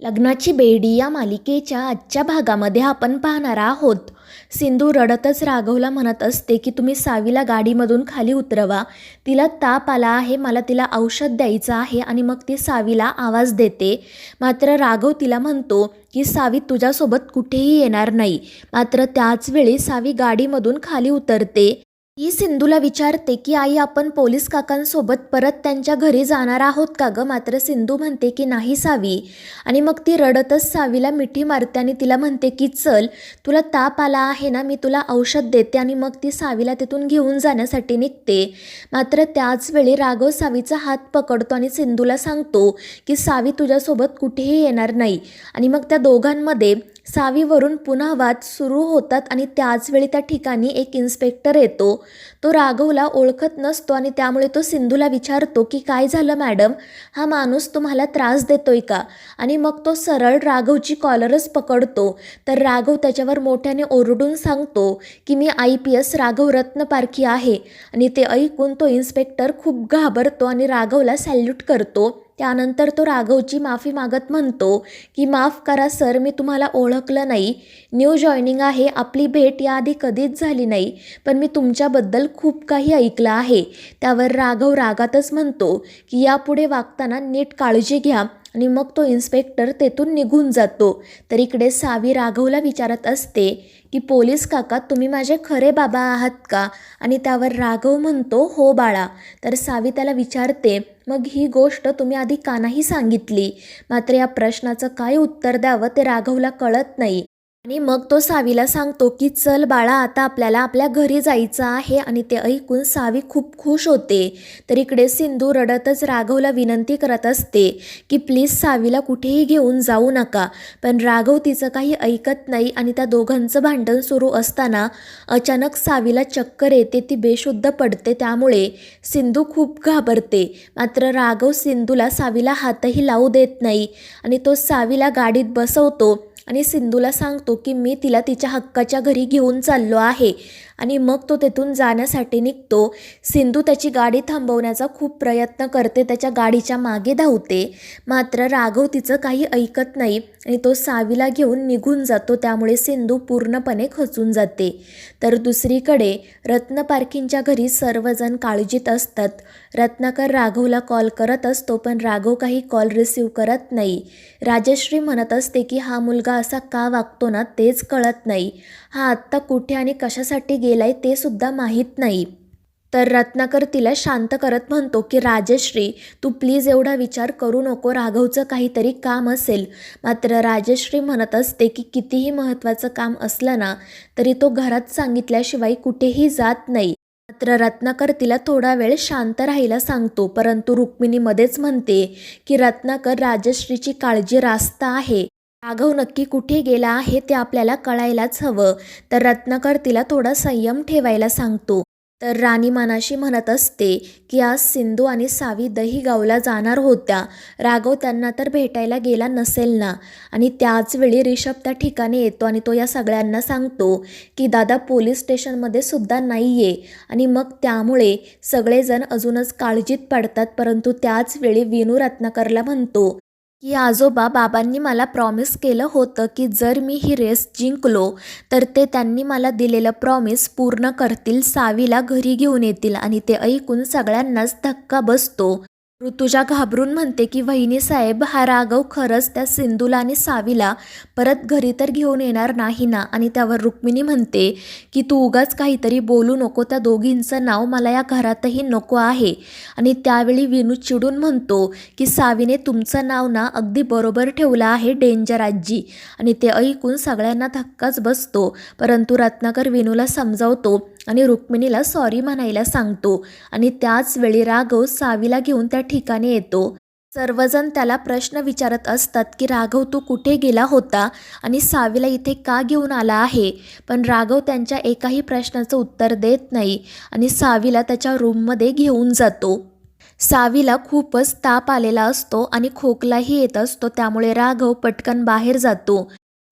लग्नाची बेडी या मालिकेच्या आजच्या भागामध्ये आपण पाहणार आहोत. सिंधू रडतच राघवला म्हणत असते की तुम्ही सावीला गाडीमधून खाली उतरवा. तिला ताप आला आहे मला तिला औषध द्यायचं आहे आणि मग ती सावीला आवाज देते. मात्र राघव तिला म्हणतो की सावी तुझ्यासोबत कुठेही येणार नाही. मात्र त्याच वेळी सावी गाडीमधून खाली उतरते. ती सिंधूला विचारते की आई आपण पोलीस काकांसोबत परत त्यांच्या घरी जाणार आहोत का गं? मात्र सिंधू म्हणते की नाही सावी. आणि मग ती रडतच सावीला मिठी मारते आणि तिला म्हणते की चल तुला ताप आला आहे ना मी तुला औषध देते. आणि मग ती सावीला तिथून घेऊन जाण्यासाठी निघते. मात्र त्याच वेळी राघव सावीचा हात पकडतो आणि सिंधूला सांगतो की सावी तुझ्यासोबत कुठेही येणार नाही. आणि मग त्या दोघांमध्ये सावीवरून पुन्हा वाद सुरू होतात आणि त्याचवेळी त्या ठिकाणी एक इन्स्पेक्टर येतो. तो राघवला ओळखत नसतो आणि त्यामुळे तो सिंधूला विचारतो की काय झालं मॅडम? हा माणूस तुम्हाला त्रास देतोय का? आणि मग तो सरळ राघवची कॉलरच पकडतो. तर राघव त्याच्यावर मोठ्याने ओरडून सांगतो की मी I P S Raghav Ratnaparkhi आहे. आणि ते ऐकून तो इन्स्पेक्टर खूप घाबरतो आणि राघवला सॅल्यूट करतो. त्यानंतर तो राघवची माफी मागत म्हणतो की माफ करा सर मी तुम्हाला ओळखलं नाही. न्यू जॉईनिंग आहे. आपली भेट याआधी कधीच झाली नाही. पण मी तुमच्याबद्दल खूप काही ऐकलं आहे. त्यावर राघव रागातच म्हणतो की यापुढे वागताना नीट काळजी घ्या आणि मग तो इन्स्पेक्टर तेथून निघून जातो. तर इकडे सावी राघवला विचारत असते की पोलीस काका तुम्ही माझे खरे बाबा आहात का? आणि त्यावर राघव म्हणतो हो बाळा. तर सावी त्याला विचारते मग ही गोष्ट तुम्ही आधी कानाही सांगितली. मात्र या प्रश्नाचं काय उत्तर द्यावं ते राघवला कळत नाही. आणि मग तो सावीला सांगतो की चल बाळा आता आपल्याला आपल्या घरी जायचं आहे. आणि ते ऐकून सावी खूप खुश होते. तर इकडे सिंधू रडतच राघवला विनंती करत असते की प्लीज सावीला कुठेही घेऊन जाऊ नका. पण राघव तिचं काही ऐकत नाही आणि त्या दोघांचं भांडण सुरू असताना अचानक सावीला चक्कर येते ती बेशुद्ध पडते. त्यामुळे सिंधू खूप घाबरते. मात्र राघव सिंधूला सावीला हातही लावू देत नाही आणि तो सावीला गाडीत बसवतो. आणि सिंधूला सांगतो की मी तिला तिच्या हक्काच्या घरी घेऊन चाललो आहे. आणि मग तो तेथून जाण्यासाठी निघतो. सिंधू त्याची गाडी थांबवण्याचा खूप प्रयत्न करते त्याच्या गाडीच्या मागे धावते. मात्र राघव तिचं काही ऐकत नाही आणि तो सावीला घेऊन निघून जातो त्यामुळे सिंधू पूर्णपणे खचून जाते. तर दुसरीकडे रत्न पारखींच्या घरी सर्वजण काळजीत असतात. रत्नाकर राघवला कॉल करत असतो पण राघव काही कॉल रिसीव करत नाही. राजश्री म्हणत असते की हा मुलगा असा का वागतो ना तेच कळत नाही. हा आत्ता कुठे आणि कशासाठी गेलाय ते सुद्धा माहीत नाही. तर रत्नाकर तिला शांत करत म्हणतो की राजश्री तू प्लीज एवढा विचार करू नको. राघवचं काहीतरी काम असेल. मात्र राजश्री म्हणत असते की कितीही महत्त्वाचं काम असलं ना तरी तो घरात सांगितल्याशिवाय कुठेही जात नाही. मात्र रत्नाकर तिला थोडा वेळ शांत राहायला सांगतो. परंतु रुक्मिणीमध्येच म्हणते की रत्नाकर राजश्रीची काळजी रास्त आहे. राघव नक्की कुठे गेला आहे ते आपल्याला कळायलाच हवं. तर रत्नाकर तिला थोडा संयम ठेवायला सांगतो. तर राणी मनाशी म्हणत असते की आज सिंधू आणि सावी दही गावला जाणार होत्या. राघव त्यांना तर भेटायला गेला नसेल ना? आणि त्याच वेळी रिषभ त्या ठिकाणी येतो आणि तो या सगळ्यांना सांगतो की दादा पोलीस स्टेशनमध्ये सुद्धा नाही आहे आणि मग त्यामुळे सगळेजण अजूनच काळजीत पडतात परंतु त्याच वेळी विनू रत्नाकरला म्हणतो की आजोबा बाबांनी मला प्रॉमिस केलं होतं की जर मी ही रेस जिंकलो तर ते त्यांनी मला दिलेलं प्रॉमिस पूर्ण करतील सावीला घरी घेऊन येतील आणि ते ऐकून सगळ्यांनाच धक्का बसतो. ऋतुजा घाबरून म्हणते की वहिनी साहेब हा राघव खरंच त्या सिंधूला आणि सावीला परत घरी तर घेऊन येणार नाही ना? आणि त्यावर रुक्मिणी म्हणते की तू उगाच काहीतरी बोलू नको त्या दोघींचं नाव मला या घरातही नको आहे. आणि त्यावेळी विनू चिडून म्हणतो की सावीने तुमचं नाव ना अगदी बरोबर ठेवलं आहे डेंजर आजी. आणि ते ऐकून सगळ्यांना धक्काच बसतो. परंतु रत्नाकर विनूला समजावतो आणि रुक्मिणीला सॉरी म्हणायला सांगतो आणि त्याच वेळी राघव सावीला घेऊन त्या ठिकाणी येतो. सर्वजण त्याला प्रश्न विचारत असतात की राघव तू कुठे गेला होता आणि सावीला इथे का घेऊन आला आहे? पण राघव त्यांच्या एकाही प्रश्नाचं उत्तर देत नाही आणि सावीला त्याच्या रूममध्ये घेऊन जातो. सावीला खूपच ताप आलेला असतो आणि खोकलाही येत असतो त्यामुळे राघव पटकन बाहेर जातो.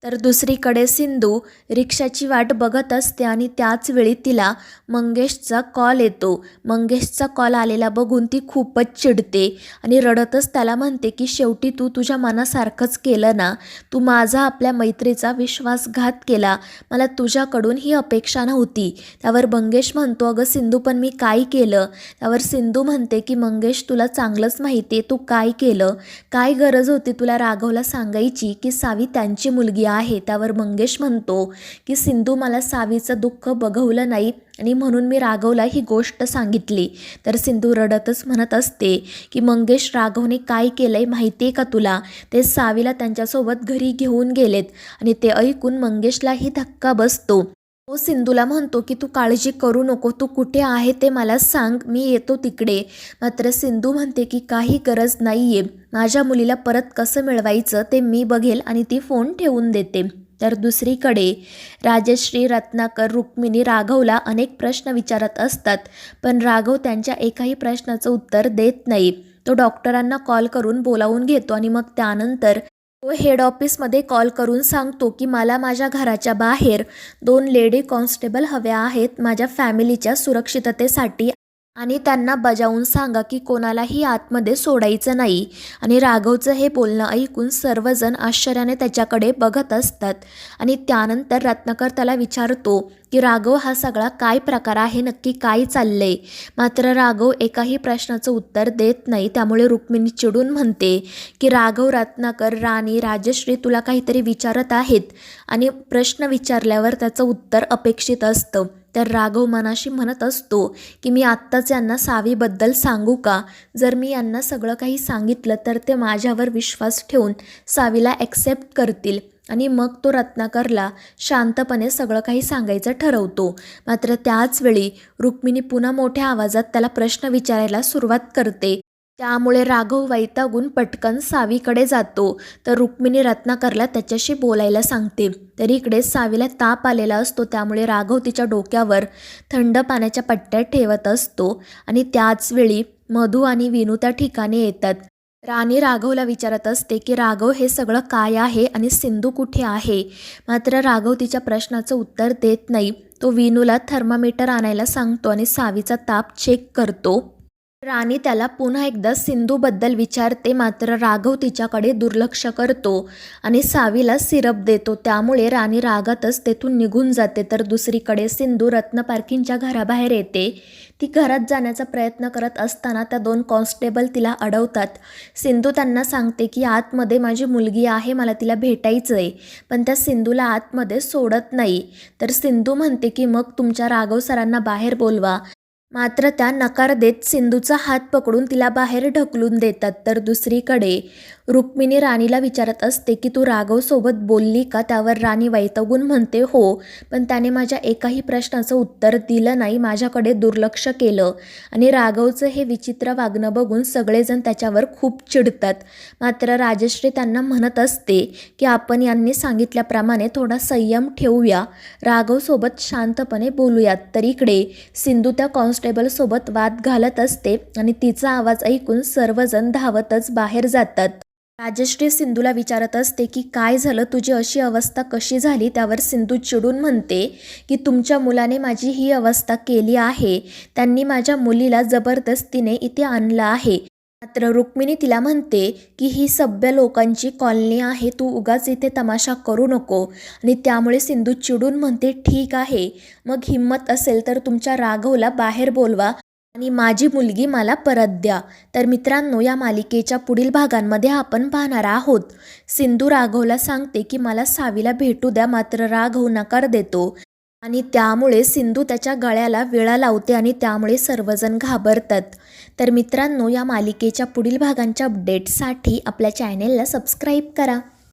तर दुसरीकडे सिंधू रिक्षाची वाट बघत असते आणि त्याच वेळी तिला मंगेशचा कॉल येतो. मंगेशचा कॉल आलेला बघून ती खूपच चिडते आणि रडतच त्याला म्हणते की शेवटी तू तुझ्या मनासारखंच केलं ना? तू माझा आपल्या मैत्रीचा विश्वासघात केला. मला तुझ्याकडून ही अपेक्षा नव्हती त्यावर मंगेश म्हणतो अगं सिंधू पण मी काय केलं त्यावर सिंधू म्हणते की मंगेश तुला चांगलंच माहिती आहे तू काय केलं? काय गरज होती तुला राघवला सांगायची? की सावी त्यांची मुलगी आहे. त्यावर मंगेश म्हणतो की सिंधू मला सावीचं दुःख बघवलं नाही आणि म्हणून मी राघवला ही गोष्ट सांगितली. तर सिंधू रडतच म्हणत असते की मंगेश राघवने काय केलं आहे माहिती आहे का तुला? ते सावीला त्यांच्यासोबत घरी घेऊन गेलेत आणि ते ऐकून मंगेशलाही धक्का बसतो. तो सिंधूला म्हणतो की तू काळजी करू नको तू कुठे आहे ते मला सांग मी येतो तिकडे. मात्र सिंधू म्हणते की काही गरज नाही आहे माझ्या मुलीला परत कसं मिळवायचं ते मी बघेल आणि ती फोन ठेवून देते. तर दुसरीकडे राजश्री रत्नाकर रुक्मिणी राघवला अनेक प्रश्न विचारत असतात पण राघव त्यांच्या एकाही प्रश्नाचं उत्तर देत नाही. तो डॉक्टरांना कॉल करून बोलावून घेतो आणि मग त्यानंतर तो हेड ऑफिसमध्ये कॉल करून सांगतो की मला माझ्या घराच्या बाहेर दोन लेडी कॉन्स्टेबल हव्या आहेत. माझ्या फॅमिलीच्या सुरक्षिततेसाठी आणि त्यांना बजावून सांगा की कोणालाही आतमध्ये सोडायचं नाही. आणि राघवचं हे बोलणं ऐकून सर्वजण आश्चर्याने त्याच्याकडे बघत असतात. आणि त्यानंतर रत्नाकर त्याला विचारतो की राघव हा सगळा काय प्रकार आहे? नक्की काय चाललंय? मात्र राघव एकाही प्रश्नाचं उत्तर देत नाही. त्यामुळे रुक्मिणी चिडून म्हणते की राघव रत्नाकर राणी राजश्री तुला काहीतरी विचारत आहेत. आणि प्रश्न विचारल्यावर त्याचं उत्तर अपेक्षित असतं. तर राघव मनाशी म्हणत असतो की मी आत्ताच यांना सावीबद्दल सांगू का? जर मी यांना सगळं काही सांगितलं तर ते माझ्यावर विश्वास ठेवून सावीला ॲक्सेप्ट करतील. आणि मग तो रत्नाकरला शांतपणे सगळं काही सांगायचं ठरवतो. मात्र त्याचवेळी रुक्मिणी पुन्हा मोठ्या आवाजात त्याला प्रश्न विचारायला सुरुवात करते. त्यामुळे राघव वैतागून पटकन सावीकडे जातो. तर रुक्मिणी रत्नाकरला त्याच्याशी बोलायला सांगते. तर इकडे सावीला ताप आलेला असतो त्यामुळे राघव तिच्या डोक्यावर थंड पाण्याच्या पट्ट्यात ठेवत असतो आणि त्याचवेळी मधू आणि विनू त्या ठिकाणी येतात. राणी राघवला विचारत असते की राघव हे सगळं काय आहे आणि सिंधू कुठे आहे? मात्र राघव तिच्या प्रश्नाचं उत्तर देत नाही. तो विनूला थर्मामीटर आणायला सांगतो आणि सावीचा ताप चेक करतो. राणी त्याला पुन्हा एकदा सिंधूबद्दल विचारते मात्र राघव तिच्याकडे दुर्लक्ष करतो आणि सावीला सिरप देतो. त्यामुळे राणी रागातच तेथून निघून जाते. तर दुसरीकडे सिंधू रत्न पार्किंगच्या घराबाहेर येते. ती घरात जाण्याचा प्रयत्न करत असताना त्या दोन कॉन्स्टेबल तिला अडवतात. सिंधू त्यांना सांगते की आतमध्ये माझी मुलगी आहे मला तिला भेटायचं आहे पण त्या सिंधूला आतमध्ये सोडत नाही तर सिंधू म्हणते की मग तुमच्या राघव सरांना बाहेर बोलवा. मात्र त्या नकार देत सिंधूचा हात पकडून तिला बाहेर ढकलून देतात. तर दुसरीकडे रुक्मिणी राणीला विचारत असते की तू राघवसोबत बोलली का? त्यावर राणी वैतगून म्हणते हो पण त्याने माझ्या एकाही प्रश्नाचं उत्तर दिलं नाही. माझ्याकडे दुर्लक्ष केलं आणि राघवचं हे विचित्र वागणं बघून सगळेजण त्याच्यावर खूप चिडतात. मात्र राजश्री त्यांना म्हणत असते की आपण यांनी सांगितल्याप्रमाणे थोडा संयम ठेवूया. राघवसोबत शांतपणे बोलूयात. तर इकडे सिंधू त्या कॉन्स्ट कॉन्स्टेबलसोबत वाद घालत असते आणि तिचा आवाज ऐकून सर्वजण धावतच बाहेर जातात. राजश्री सिंधूला विचारत असते की काय झालं? तुझी अशी अवस्था कशी झाली? त्यावर सिंधू चिडून म्हणते की तुमच्या मुलाने माझी ही अवस्था केली आहे. त्यांनी माझ्या मुलीला जबरदस्तीने इथे आणलं आहे. मात्र रुक्मिणी तिला म्हणते की ही सभ्य लोकांची कॉलनी आहे तू उगाच इथे तमाशा करू नको. आणि त्यामुळे सिंधू चिडून म्हणते ठीक आहे मग हिंमत असेल तर तुमच्या राघवला बाहेर बोलवा आणि माझी मुलगी मला परत द्या. तर मित्रांनो या मालिकेच्या पुढील भागांमध्ये आपण पाहणार आहोत. सिंधू राघवला सांगते की मला सावीला भेटू द्या मात्र राघव नकार देतो. आणि त्यामुळे सिंधू त्याच्या गळ्याला विळा लावते आणि त्यामुळे सर्वजण घाबरतात. तर मित्रांनो या मालिकेच्या पुढील भागांच्या अपडेटसाठी आपल्या चॅनेलला सबस्क्राईब करा.